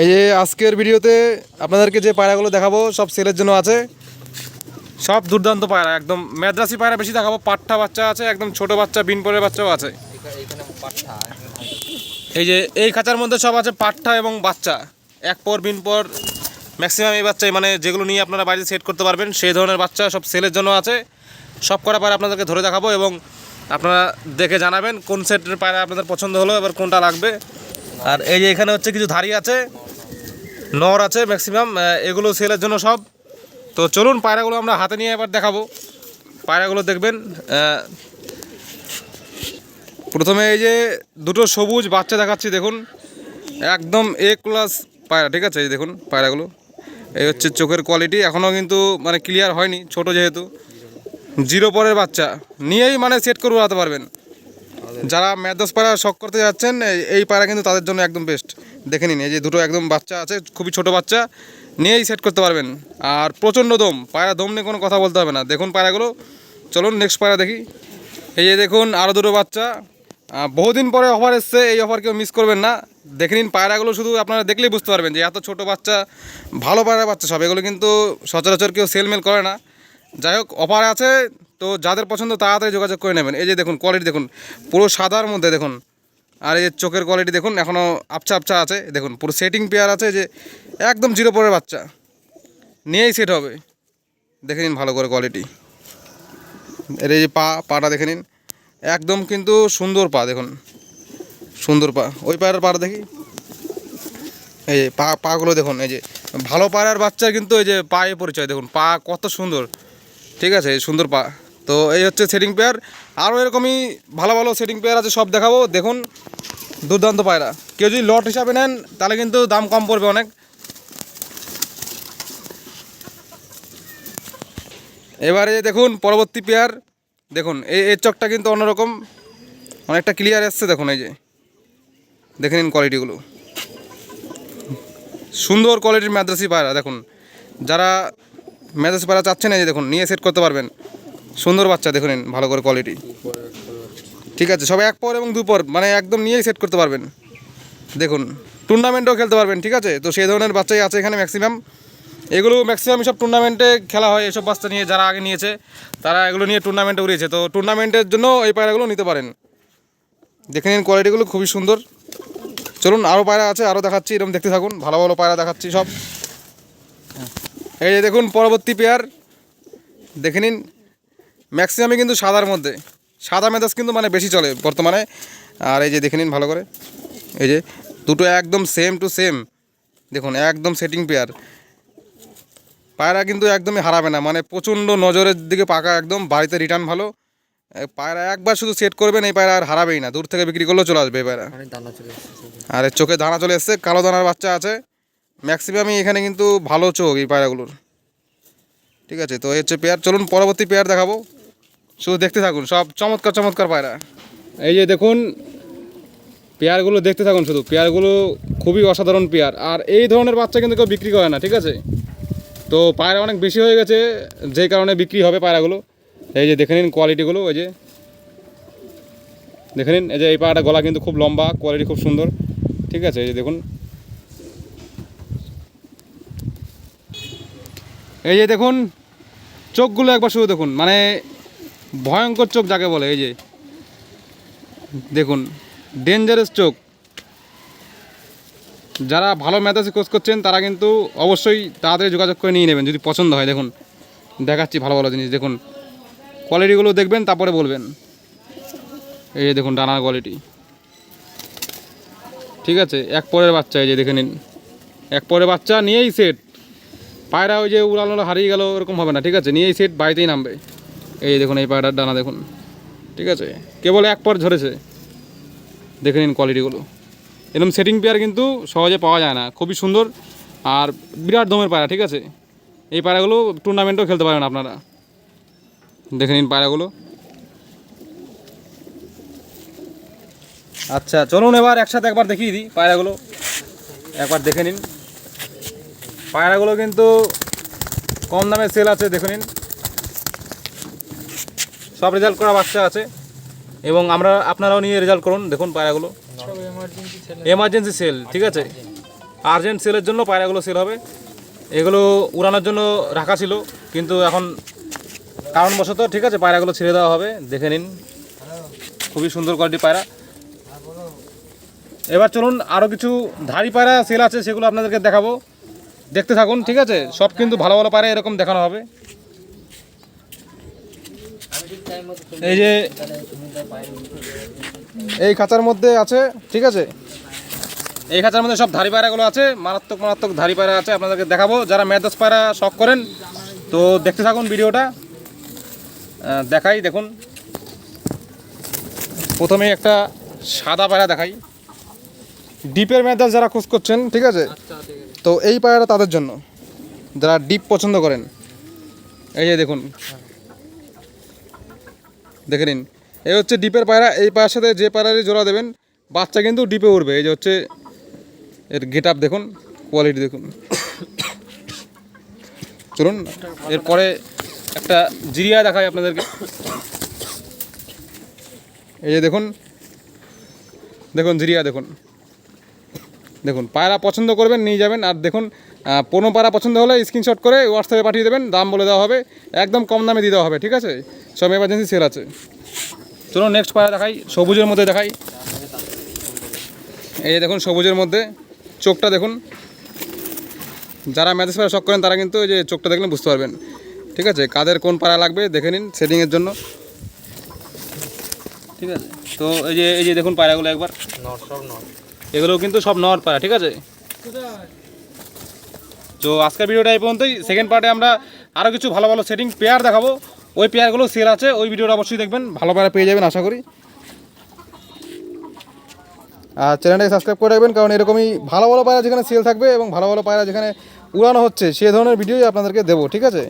এই যে আজকের ভিডিওতে আপনাদেরকে যে পায়রাগুলো দেখাবো, সব সেলের জন্য আছে। সব দুর্দান্ত পায়রা, একদম মেদ্রাসি পায়রা বেশি দেখাবো, পাট্টা বাচ্চা আছে, একদম ছোট বাচ্চা বিনপরের বাচ্চাও আছে। এই যে এই খাঁচার মধ্যে সব আছে পাট্টা এবং বাচ্চা। এক পর, বিন পর ম্যাক্সিমাম এই বাচ্চাই মানে যেগুলো নিয়ে আপনারা বাড়িতে সেট করতে পারবেন, সেই ধরনের বাচ্চা সব সেলের জন্য আছে। সব কটা পায়রা আপনাদেরকে ধরে দেখাবো এবং আপনারা দেখে জানাবেন কোন সেটের পায়রা আপনাদের পছন্দ হলো, এবার কোনটা লাগবে। আর এই যে এখানে হচ্ছে কিছু ধাড়ি আছে, নর আছে ম্যাক্সিমাম এগুলো সেলের জন্য সব। তো চলুন, পায়রাগুলো আমরা হাতে নিয়ে এবার দেখাবো। পায়রাগুলো দেখবেন প্রথমে এই যে দুটো সবুজ বাচ্চা দেখাচ্ছি, দেখুন। একদম এ ক্লাস পায়রা, ঠিক আছে? এই দেখুন পায়রাগুলো। এই হচ্ছে চোখের কোয়ালিটি এখনও কিন্তু মানে ক্লিয়ার হয়নি, ছোট যেহেতু। জিরো পরের বাচ্চা, নিয়েই মানে সেট করে উড়াতে পারবেন। যারা ম্যাদস পায়রা শখ করতে যাচ্ছেন, এই- পায়রা কিন্তু তাদের জন্য একদম বেস্ট দেখে নিন, এই যে দুটো একদম বাচ্চা আছে, খুবই ছোট বাচ্চা, নিয়েই সেট করতে পারবেন। আর প্রচণ্ড দম পায়রা দম নিয়ে কোনো কথা বলতে হবে না। দেখুন পায়রাগুলো চলুন নেক্সট পায়রা দেখি। এই যে দেখুন আরও দুটো বাচ্চা। বহুদিন পরে অফার এসছে, এই অফার কেউ মিস করবেন না। দেখে নিন পায়রাগুলো শুধু আপনারা দেখলেই বুঝতে পারবেন যে এত ছোট বাচ্চা, ভালো পায়রা বাচ্চা সব। এগুলো কিন্তু সচরাচর কেউ সেলমেল করে না। যাই হোক অফার আছে তো যাদের পছন্দ তাড়াতাড়ি যোগাযোগ করে নেবেন। এই যে দেখুন কোয়ালিটি দেখুন, পুরো সাদার মধ্যে দেখুন, আর এই যে চোখের কোয়ালিটি দেখুন এখনও আবছা আবছা আছে, দেখুন, পুরো সেটিং পেয়ার আছে যে একদম জিরো পরের বাচ্চা। নিয়েই সেট হবে। দেখে নিন ভালো করে কোয়ালিটি এর এই যে পা, পাটা দেখে নিন। একদম কিন্তু সুন্দর পা, দেখুন। সুন্দর পা। ওই পায়ের পাটা দেখি। এই যে পা, পাগুলো দেখুন, এই যে ভালো পাড়ার বাচ্চার কিন্তু এই যে পায়ে পরিচয়, দেখুন, পা কত সুন্দর। ঠিক আছে সুন্দর পা। তো এই হচ্ছে সেটিং পেয়ার। আরও এরকমই ভালো ভালো সেটিং পেয়ার আছে, সব দেখাবো। দেখুন, দুর্দান্ত পায়রা। কেউ যদি লট হিসাবে নেন, তাহলে কিন্তু দাম কম পড়বে অনেক। এবারে দেখুন, পরবর্তী পেয়ার। দেখুন, এই এর চকটা কিন্তু অন্যরকম। অনেকটা ক্লিয়ার এসছে, দেখুন এই যে। দেখে নিন কোয়ালিটিগুলো সুন্দর কোয়ালিটির মাদ্রাসি পায়রা, দেখুন। যারা মাদ্রাসি পায়রা চাচ্ছেন, এই যে দেখুন, নিয়ে সেট করতে পারবেন। সুন্দর বাচ্চা দেখুন নিন, ভালো করে কোয়ালিটি ঠিক আছে সব এক পর এবং দুপর মানে একদম নিয়েই সেট করতে পারবেন। দেখুন টুর্নামেন্টও খেলতে পারবেন, ঠিক আছে? তো সেই ধরনের বাচ্চাই আছে এখানে ম্যাক্সিমাম এগুলো ম্যাক্সিমাম সব টুর্নামেন্টে খেলা হয় এসব বাচ্চা নিয়ে যারা আগে নিয়েছে, তারা এগুলো নিয়ে টুর্নামেন্টে উড়িয়েছে। তো টুর্নামেন্টের জন্য এই পায়রাগুলো নিতে পারেন। দেখে নিন কোয়ালিটিগুলো খুবই সুন্দর। চলুন আরও পায়রা আছে আরও দেখাচ্ছি, এরকম দেখতে থাকুন। ভালো ভালো পায়রা দেখাচ্ছি সব। এই যে দেখুন, পরবর্তী পেয়ার দেখে নিন ম্যাক্সিমামই কিন্তু সাদার মধ্যে। সাদা মেজাজ কিন্তু মানে বেশি চলে বর্তমানে। আর এই যে দেখে নিন ভালো করে। এই যে দুটো একদম সেম টু সেম দেখুন একদম সেটিং পেয়ার পায়রা কিন্তু একদমই হারাবে না। মানে প্রচণ্ড নজরের দিকে পাকা একদম বাড়িতে রিটার্ন ভালো। পায়রা একবার শুধু সেট করবেন এই পায়রা আর হারাবেই না। দূর থেকে বিক্রি করলেও চলে আসবে এই পায়রা। এসেছে আর এর চোখে দানা চলে এসছে কালো দানার বাচ্চা আছে। ম্যাক্সিমামই এখানে কিন্তু ভালো চোখ এই পায়রাগুলোর। ঠিক আছে তো হচ্ছে পেয়ার চলুন পরবর্তী পেয়ার দেখাবো। শুধু দেখতে থাকুন, সব চমৎকার চমৎকার পায়রা। এই যে দেখুন, পেয়ারগুলো দেখতে থাকুন শুধু, পেয়ারগুলো খুবই অসাধারণ পেয়ার। আর এই ধরনের বাচ্চা কিন্তু কেউ বিক্রি করে না, ঠিক আছে? তো পায়রা অনেক বেশি হয়ে গেছে যেই কারণে বিক্রি হবে পায়রাগুলো। এই যে দেখে নিন কোয়ালিটিগুলো ওই যে। দেখে নিন, এই যে এই পায়রাটা গলা কিন্তু খুব লম্বা কোয়ালিটি খুব সুন্দর, ঠিক আছে? এই যে দেখুন। এই যে দেখুন, চোখগুলো একবার শুধু দেখুন মানে ভয়ঙ্কর চোখ যাকে বলে, এই যে। দেখুন ডেঞ্জারাস চোখ। যারা ভালো ম্যাথাসে কোচ করছেন, তারা কিন্তু অবশ্যই তাড়াতাড়ি যোগাযোগ করে নিয়ে নেবেন, যদি পছন্দ হয়। দেখুন, দেখাচ্ছি ভালো ভালো জিনিস। দেখুন কোয়ালিটিগুলো দেখবেন, তারপরে বলবেন। এই যে দেখুন, ডানার কোয়ালিটি ঠিক আছে, এক পরের বাচ্চা, এই যে দেখে নিন। এক পরের বাচ্চা নিয়েই সেট পায়রা ওই যে উড়ালো হারিয়ে গেল এরকম হবে না, ঠিক আছে? নিয়েই সেট বাড়িতেই নামবে। এই দেখুন, এই পায়রার ডানা দেখুন। ঠিক আছে? কেবল এক পর ঝরেছে। দেখে নিন কোয়ালিটিগুলো এরকম সেটিং পেয়ার কিন্তু সহজে পাওয়া যায় না। খুবই সুন্দর আর বিরাট দমের পায়রা, ঠিক আছে? এই পায়রাগুলো টুর্নামেন্টও খেলতে পারেন আপনারা। দেখে নিন পায়রাগুলো। আচ্ছা চলুন এবার একসাথে একবার দেখিয়ে দিই পায়রাগুলো। একবার দেখে নিন। পায়রাগুলো কিন্তু কম দামে সেল আছে, দেখে নিন। সব রেজাল্ট করা বাচ্চা আছে। এবং আমরা আপনারাও নিয়ে রেজাল্ট করুন, দেখুন পায়রাগুলো। এমার্জেন্সি সেল ঠিক আছে? আর্জেন্ট সেলের জন্য পায়রাগুলো সেল হবে। এগুলো উড়ানোর জন্য রাখা ছিল, কিন্তু এখন কারণবশত, ঠিক আছে, পায়রাগুলো ছেড়ে দেওয়া হবে। দেখে নিন। খুবই সুন্দর কোয়ালিটির পায়রা। এবার চলুন আরও কিছু ধাড়ি পায়রা সেল আছে, সেগুলো আপনাদেরকে দেখাবো। দেখতে থাকুন, ঠিক আছে? সব কিন্তু ভালো ভালো পায়রা এরকম দেখানো হবে। এই যে এই খাঁচার মধ্যে আছে, ঠিক আছে? এই খাঁচার মধ্যে সব ধাড়ি পায়রাগুলো আছে, মারাত্মক মারাত্মক ধাড়ি পায়রা আছে, আপনাদেরকে দেখাবো। যারা মেদাস পায়রা শখ করেন, তো দেখতে থাকুন ভিডিওটা। দেখাই, দেখুন। প্রথমে একটা সাদা পায়রা দেখাই। ডিপের মেদাস যারা খোঁজ করছেন, ঠিক আছে? তো এই পায়রাটা তাদের জন্য, যারা ডিপ পছন্দ করেন। এই যে দেখুন দেখে নিন। এই হচ্ছে ডিপের পায়রা, এই পায়ের সাথে যে পায়রারই জোড়া দেবেন, বাচ্চা কিন্তু ডিপে উঠবে এই যে হচ্ছে এর গেট আপ দেখুন, কোয়ালিটি দেখুন। চলুন, এরপরে একটা জিরিয়া দেখাই আপনাদেরকে। এই যে দেখুন দেখুন জিরিয়া দেখুন। দেখুন, পায়রা পছন্দ করবেন, নিয়ে যাবেন। আর দেখুন পনেরো পায়রা পছন্দ হলে স্ক্রিনশট করে হোয়াটসঅ্যাপে পাঠিয়ে দেবেন দাম বলে দেওয়া হবে একদম কম দামে দিয়ে দেওয়া হবে ঠিক আছে? সব এমার্জেন্সি সেল আছে। চলুন নেক্সট পায়রা দেখাই সবুজের মধ্যে দেখাই। এই যে দেখুন সবুজের মধ্যে চোখটা দেখুন। যারা ম্যাথেস পায়রা শখ করেন তারা কিন্তু এই যে চোখটা দেখলে বুঝতে পারবেন। ঠিক আছে? কাদের কোন পায়রা লাগবে দেখে নিন সেটিংয়ের জন্য। ঠিক আছে? তো এই যে এই যে দেখুন পায়রাগুলো একবার। এগুলো কিন্তু সব নর পায়রা ঠিক আছে? তো আজকের ভিডিওটা এই পর্যন্তই। সেকেন্ড পার্টে আমরা আরও কিছু ভালো ভালো সেটিং পেয়ার দেখাবো। ওই পেয়ারগুলো সেল আছে, ওই ভিডিওটা অবশ্যই দেখবেন। ভালো পেয়ার পেয়ে যাবেন, আশা করি। আর চ্যানেলটাকে সাবস্ক্রাইব করে রাখবেন, কারণ এরকমই ভালো ভালো পায়রা যেখানে সেল থাকবে এবং ভালো ভালো পায়রা যেখানে উড়ানো হচ্ছে, সে ধরনের ভিডিওই আপনাদেরকে দেবো, ঠিক আছে?